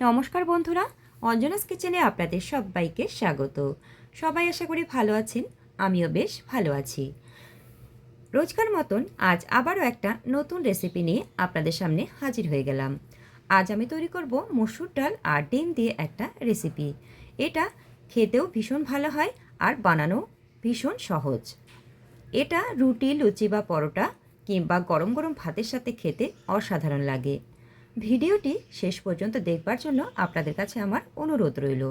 নমস্কার বন্ধুরা, অঞ্জনাস কিচেনে আপনাদের সবাইকে স্বাগত। সবাই আশা করি ভালো আছেন, আমিও বেশ ভালো আছি। রোজকার মতন আজ আবারও একটা নতুন রেসিপি নিয়ে আপনাদের সামনে হাজির হয়ে গেলাম। আজ আমি তৈরি করব মসুর ডাল আর ডিম দিয়ে একটা রেসিপি এটা খেতেও ভীষণ ভালো হয় আর বানানো ভীষণ সহজ। এটা রুটি, লুচি বা পরোটা কিংবা গরম গরম ভাতের সাথে খেতে অসাধারণ লাগে। ভিডিওটি শেষ পর্যন্ত দেখবার জন্য আপনাদের কাছে আমার অনুরোধ রইল।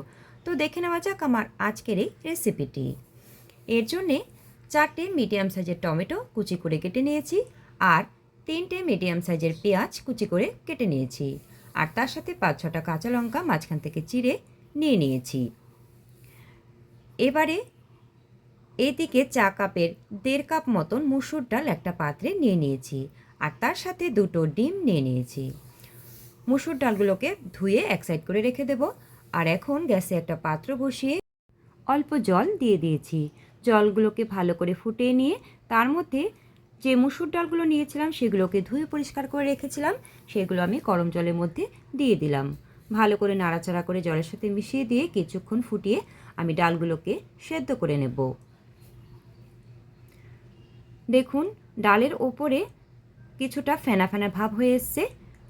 তো দেখে নেওয়া যাক আমার আজকের এই রেসিপিটি। এর জন্যে চারটে মিডিয়াম সাইজের টমেটো কুচি করে কেটে নিয়েছি আর তিনটে মিডিয়াম সাইজের পেঁয়াজ কুচি করে কেটে নিয়েছি আর তার সাথে পাঁচ ছটা কাঁচা লঙ্কা মাঝখান থেকে চিড়ে নিয়ে নিয়েছি। এবারে এদিকে চা কাপের দেড় কাপ মতন মুসুর ডাল একটা পাত্রে নিয়ে নিয়েছি আর তার সাথে দুটো ডিম নিয়ে নিয়েছি। মুসুর ডালগুলোকে ধুয়ে এক সাইড করে রেখে দেব। আর এখন গ্যাসে একটা পাত্র বসিয়ে অল্প জল দিয়ে দিয়েছি। জলগুলোকে ভালো করে ফুটিয়ে নিয়ে তার মধ্যে যে মুসুর ডালগুলো নিয়েছিলাম সেগুলোকে ধুয়ে পরিষ্কার করে রেখেছিলাম। সেগুলো আমি গরম জলের মধ্যে দিয়ে দিলাম। ভালো করে নাড়াচাড়া করে জলের সাথে মিশিয়ে দিয়ে কিছুক্ষণ ফুটিয়ে আমি ডালগুলোকে সেদ্ধ করে নেব। দেখুন, ডালের ওপরে কিছুটা ফেনা ফেনা ভাব হয়ে এসছে।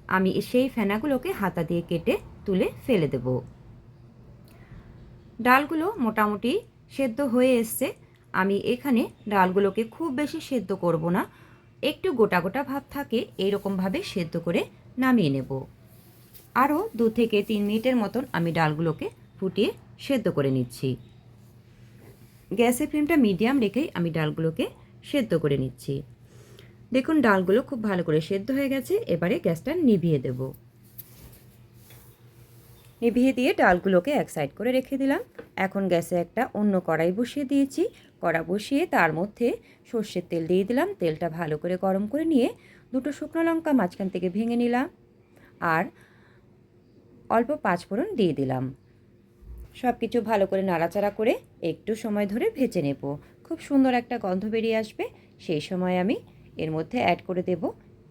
আমি সেই ফেনাগুলোকে হাতা দিয়ে কেটে তুলে ফেলে দেব। ডালগুলো মোটামুটি সেদ্ধ হয়ে এসছে। আমি এখানে ডালগুলোকে খুব বেশি সেদ্ধ করব না। একটু গোটা গোটা ভাব থাকে, এইরকমভাবে সেদ্ধ করে নামিয়ে নেব। আরও দু থেকে তিন মিনিটের মতন আমি ডালগুলোকে ফুটিয়ে সেদ্ধ করে নিচ্ছি। গ্যাসের ফ্লেমটা মিডিয়াম রেখেই আমি ডালগুলোকে সেদ্ধ করে নিচ্ছি। দেখুন, ডালগুলো খুব ভালো করে সেদ্ধ হয়ে গেছে। এবারে গ্যাসটা নিভিয়ে দেব। নিভিয়ে দিয়ে ডালগুলোকে এক সাইড করে রেখে দিলাম। এখন গ্যাসে একটা অন্য কড়াই বসিয়ে দিয়েছি। কড়া বসিয়ে তার মধ্যে সর্ষের তেল দিয়ে দিলাম। তেলটা ভালো করে গরম করে নিয়ে দুটো শুকনো লঙ্কা মাঝখান থেকে ভেঙে নিলাম আর অল্প পাঁচফোড়ন দিয়ে দিলাম। সব কিছু ভালো করে নাড়াচাড়া করে একটু সময় ধরে ভেজে নেব। খুব সুন্দর একটা গন্ধ বেরিয়ে আসবে। সেই সময় আমি এর মধ্যে অ্যাড করে দেব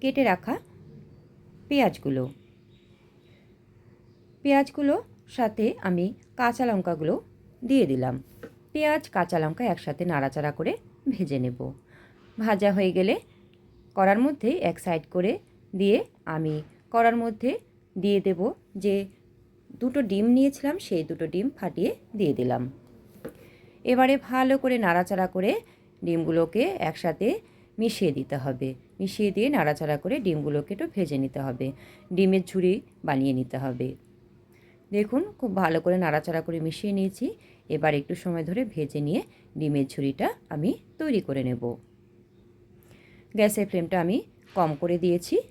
কেটে রাখা পেঁয়াজগুলো। পেঁয়াজগুলো সাথে আমি কাঁচা লঙ্কাগুলো দিয়ে দিলাম। পেঁয়াজ, কাঁচা লঙ্কা একসাথে নাড়াচাড়া করে ভেজে নেব। ভাজা হয়ে গেলে কড়ার মধ্যে এক সাইড করে দিয়ে আমি কড়ার মধ্যে দিয়ে দেব যে দুটো ডিম নিয়েছিলাম, সেই দুটো ডিম ফাটিয়ে দিয়ে দিলাম। এবারে ভালো করে নাড়াচাড়া করে ডিমগুলোকে একসাথে মিশিয়ে দিতে হবে। মিশিয়ে দিয়ে নাড়াচাড়া করে ডিমগুলোকে একটু ভেজে নিতে হবে। ডিমের ঝুড়ি বানিয়ে নিতে হবে। দেখুন, খুব ভালো করে নাড়াচাড়া করে মিশিয়ে নিয়েছি। এবার একটু সময় ধরে ভেজে নিয়ে ডিমের ঝুড়িটা আমি তৈরি করে নেব। গ্যাসের ফ্লেমটা আমি কম করে দিয়েছি।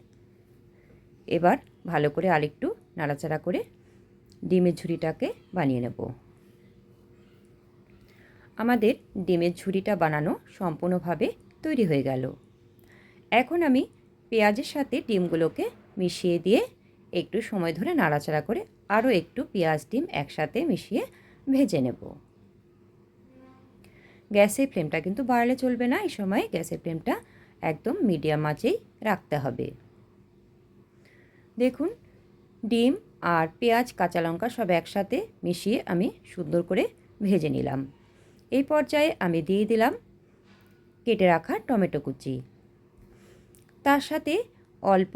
এবার ভালো করে আরেকটু নাড়াচাড়া করে ডিমের ঝুড়িটাকে বানিয়ে নেব। আমাদের ডিমের ঝুড়িটা বানানো সম্পূর্ণভাবে তৈরি হয়ে গেল। এখন আমি পেঁয়াজের সাথে ডিমগুলোকে মিশিয়ে দিয়ে একটু সময় ধরে নাড়াচাড়া করে আরও একটু পেঁয়াজ, ডিম একসাথে মিশিয়ে ভেজে নেব। গ্যাসের ফ্লেমটা কিন্তু বাড়ালে চলবে না, এই সময় গ্যাসের ফ্লেমটা একদম মিডিয়াম আঁচেই রাখতে হবে। দেখুন, ডিম আর পেঁয়াজ, কাঁচা লঙ্কা সব একসাথে মিশিয়ে আমি সুন্দর করে ভেজে নিলাম। এই পর্যায়ে আমি দিয়ে দিলাম কেটে রাখা টমেটো কুচি। তার সাথে অল্প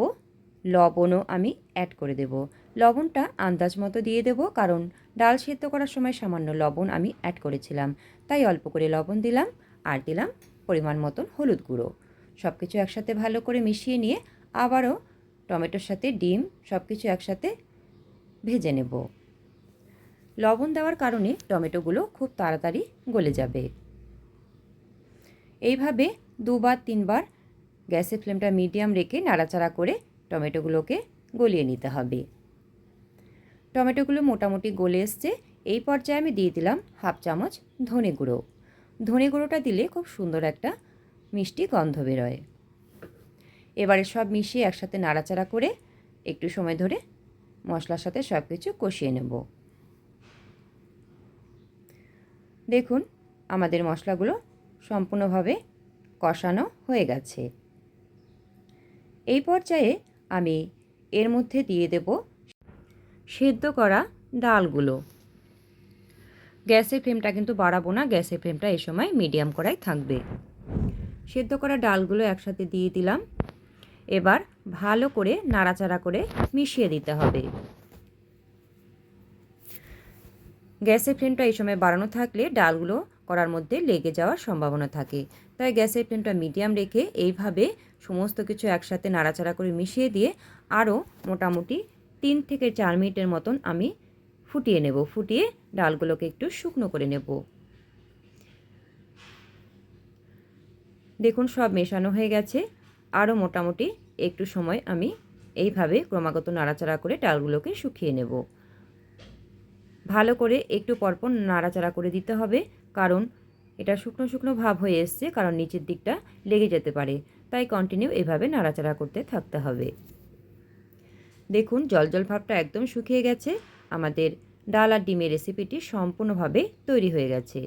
লবণও আমি অ্যাড করে দেব। লবণটা আন্দাজ মতো দিয়ে দেব, কারণ ডাল সেদ্ধ করার সময় সামান্য লবণ আমি অ্যাড করেছিলাম। তাই অল্প করে লবণ দিলাম, আর দিলাম পরিমাণ মতন হলুদ গুঁড়ো। সব কিছু একসাথে ভালো করে মিশিয়ে নিয়ে আবারও টমেটোর সাথে ডিম সব কিছু একসাথে ভেজে নেব। লবণ দেওয়ার কারণে টমেটোগুলো খুব তাড়াতাড়ি গলে যাবে। এইভাবে দুবার, তিনবার গ্যাসের ফ্লেমটা মিডিয়াম রেখে নাড়াচাড়া করে টমেটোগুলোকে গলিয়ে নিতে হবে। টমেটোগুলো মোটামুটি গলে এসছে। এই পর্যায়ে আমি দিয়ে দিলাম হাফ চামচ ধনে গুঁড়ো। ধনে গুঁড়োটা দিলে খুব সুন্দর একটা মিষ্টি গন্ধ বেরোয়। এবারে সব মিশিয়ে একসাথে নাড়াচাড়া করে একটু সময় ধরে মশলার সাথে সব কিছু কষিয়ে নেব। দেখুন, আমাদের মশলাগুলো সম্পূর্ণভাবে কষানো হয়ে গেছে। এই পর্যায়ে আমি এর মধ্যে দিয়ে দেব সেদ্ধ করা ডালগুলো। গ্যাসের ফ্লেমটা কিন্তু বাড়াবো না, গ্যাসের ফ্লেমটা এই সময় মিডিয়াম করাই থাকবে। সেদ্ধ করা ডালগুলো একসাথে দিয়ে দিলাম। এবার ভালো করে নাড়াচাড়া করে মিশিয়ে দিতে হবে। গ্যাসের ফ্লেমটা এই সময় বাড়ানো থাকলে ডালগুলো করার মধ্যে লেগে যাওয়ার সম্ভাবনা থাকে। তাই গ্যাসের ফ্লেমটা মিডিয়াম রেখে এইভাবে সমস্ত কিছু একসাথে নাড়াচাড়া করে মিশিয়ে দিয়ে আরও মোটামুটি তিন থেকে চার মিনিটের মতন আমি ফুটিয়ে নেব। ফুটিয়ে ডালগুলোকে একটু শুকনো করে নেব। দেখুন, সব মেশানো হয়ে গেছে। আরও মোটামুটি একটু সময় আমি এইভাবে ক্রমাগত নাড়াচাড়া করে ডালগুলোকে শুকিয়ে নেব। ভালো করে একটু পরপর নাড়াচাড়া করে দিতে হবে। কারণ এটা শুকনো শুকনো ভাব হয়ে এসছে, কারণ নিচের দিকটা লেগে যেতে পারে। তাই কন্টিনিউ এভাবে নাড়াচাড়া করতে থাকতে হবে। দেখুন, জল জল ভাবটা একদম শুকিয়ে গেছে। আমাদের ডাল আর ডিমের রেসিপিটি সম্পূর্ণভাবে তৈরি হয়ে গেছে।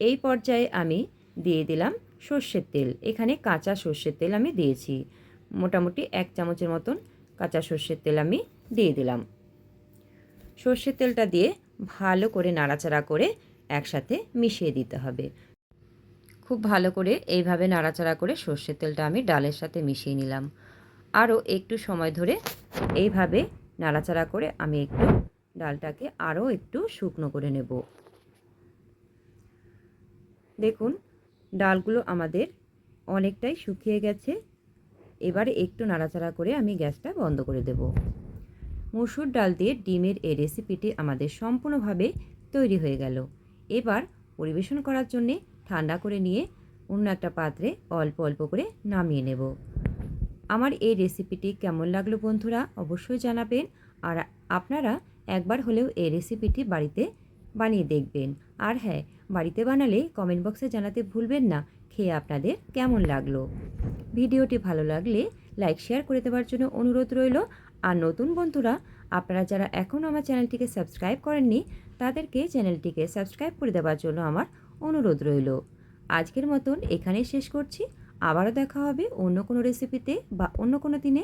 এই পর্যায়ে আমি দিয়ে দিলাম সর্ষের তেল। এখানে কাঁচা সর্ষের তেল আমি দিয়েছি। মোটামুটি এক চামচের মতন কাঁচা সর্ষের তেল আমি দিয়ে দিলাম। সর্ষের তেলটা দিয়ে ভালো করে নাড়াচাড়া করে একসাথে মিশিয়ে দিতে হবে। খুব ভালো করে এইভাবে নাড়াচাড়া করে সর্ষের তেলটা আমি ডালের সাথে মিশিয়ে নিলাম। আরও একটু সময় ধরে এইভাবে নাড়াচাড়া করে আমি একটু ডালটাকে আরও একটু শুকনো করে নেব। দেখুন, ডালগুলো আমাদের অনেকটাই শুকিয়ে গেছে। এবারে একটু নাড়াচাড়া করে আমি গ্যাসটা বন্ধ করে দেব। মসুর ডাল দিয়ে ডিমের এই রেসিপিটি আমাদের সম্পূর্ণভাবে তৈরি হয়ে গেল। এবার পরিবেশন করার জন্যে ঠান্ডা করে নিয়ে অন্য একটা পাত্রে অল্প অল্প করে নামিয়ে নেব। আমার এই রেসিপিটি কেমন লাগল বন্ধুরা অবশ্যই জানাবেন আর আপনারা একবার হলেও এই রেসিপিটি বাড়িতে বানিয়ে দেখবেন। আর হ্যাঁ বাড়িতে বানালে কমেন্ট বক্সে জানাতে ভুলবেন না খেয়ে আপনাদের কেমন লাগল। ভিডিওটি ভালো লাগলে লাইক, শেয়ার করে দেওয়ার জন্য অনুরোধ রইল। আর নতুন বন্ধুরা, আপনারা যারা এখনও আমার চ্যানেলটিকে সাবস্ক্রাইব করেননি তাদেরকে চ্যানেলটিকে সাবস্ক্রাইব করে দেওয়ার জন্য আমার অনুরোধ রইল। আজকের মতন এখানেই শেষ করছি। আবারও দেখা হবে অন্য কোনো রেসিপিতে বা অন্য কোনো দিনে।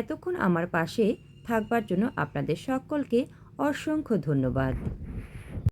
এতক্ষণ আমার পাশে থাকবার জন্য আপনাদের সকলকে অসংখ্য ধন্যবাদ।